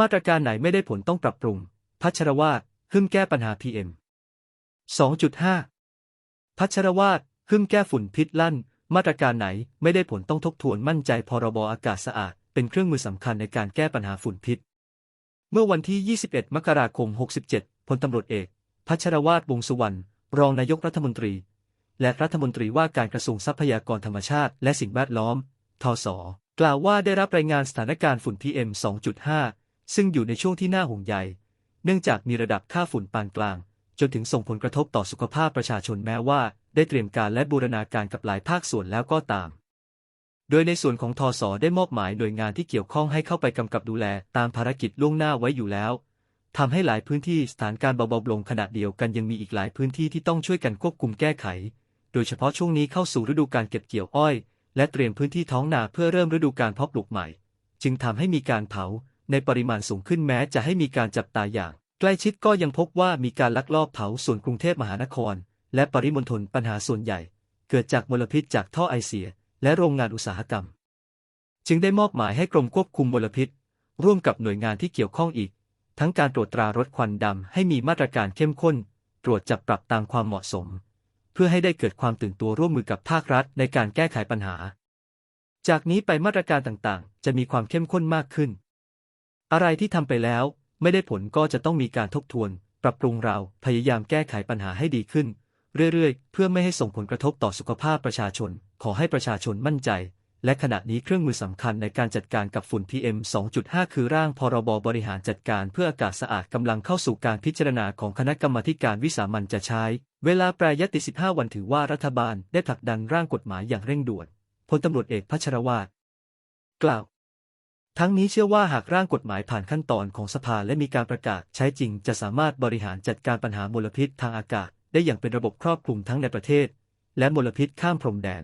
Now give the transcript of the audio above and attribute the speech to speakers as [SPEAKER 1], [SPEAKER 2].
[SPEAKER 1] มาตรการไหนไม่ได้ผลต้องปรับปรุง พัชรวาทหึ่มแก้ปัญหา PM 2.5 พัชรวาทหึ่มแก้ฝุ่นพิษลั่น มาตรการไหนไม่ได้ผลต้องทบทวนมั่นใจพรบอากาศสะอาด เป็นเครื่องมือสำคัญในการแก้ปัญหาฝุ่นพิษ เมื่อวันที่ 21 มกราคม 67 พลตำรวจเอก พัชรวาทวงสุวรรณ รองนายกรัฐมนตรี และรัฐมนตรีว่าการกระทรวงทรัพยากรธรรมชาติ และสิ่งแวดล้อมทศกล่าวว่าได้รับรายงานสถานการณ์ฝุ่น PM 2.5 ซึ่งอยู่ในช่วงที่น่าห่วงใย เนื่องจากมีระดับค่าฝุ่นปานกลาง จนถึงส่งผลกระทบต่อสุขภาพประชาชนแม้ว่า ได้เตรียมการและบูรณาการกับหลายภาคส่วนแล้วก็ตาม โดยในส่วนของทศได้มอบหมายหน่วยงานที่เกี่ยวข้องให้เข้าไปกำกับดูแลตามภารกิจล่วงหน้าไว้อยู่แล้วทำให้หลายพื้นที่สถานการณ์เบาๆลงขณะเดียวกันยังมีอีกหลายพื้นที่ที่ต้องช่วยกันควบคุมแก้ไข โดยเฉพาะช่วงนี้เข้าสู่ฤดูการเก็บเกี่ยวอ้อย และเตรียมพื้นที่ท้องนาเพื่อเริ่มฤดูการเพาะปลูกใหม่ จึงทำให้มีการเผา ในปริมาณสูงขึ้นแม้จะให้มีการจับตาอย่าง ใกล้ชิดก็ยังพบว่ามีการลักลอบเผาส่วนกรุงเทพมหานคร และปริมณฑลปัญหาส่วนใหญ่ เกิดจากมลพิษจากท่อไอเสีย และโรงงานอุตสาหกรรม จึงได้มอบหมายให้กรมควบคุมมลพิษ ร่วมกับหน่วยงานที่เกี่ยวข้องอีก ทั้งการตรวจตรารถควันดำให้มีมาตรการเข้มข้น ตรวจจับปรับตามความเหมาะสม เพื่อให้ได้เกิดความตื่นตัวร่วมมือกับภาครัฐในการแก้ไขปัญหา จากนี้ไปมาตรการต่างๆ จะมีความเข้มข้นมากขึ้น อะไรที่ทำไปแล้ว ไม่ได้ผลก็จะต้องมีการทบทวน ปรับปรุงเราพยายามแก้ไขปัญหาให้ดีขึ้น เรื่อยๆ เพื่อไม่ให้ส่งผลกระทบต่อสุขภาพประชาชน ขอให้ประชาชนมั่นใจ และขณะนี้เครื่องมือสำคัญในการจัดการกับฝุ่น PM 2.5 คือร่างพรบบริหารจัดการเพื่ออากาศสะอาดกำลังเข้าสู่การพิจารณาของคณะกรรมาการวิสามันจะใช้ เวลาแปรยติ 15 วันถือว่ารัฐบาลได้ผลักดันร่างกฎหมายอย่างเร่งด่วนพลตำรวจเอกพัชรวาทกล่าว ทั้งนี้เชื่อว่าหากร่างกฎหมายผ่านขั้นตอนของสภาและมีการประกาศใช้จริง จะสามารถบริหารจัดการปัญหามลพิษทางอากาศ ได้อย่างเป็นระบบครอบคลุมทั้งในประเทศ และมลพิษข้ามพรมแดน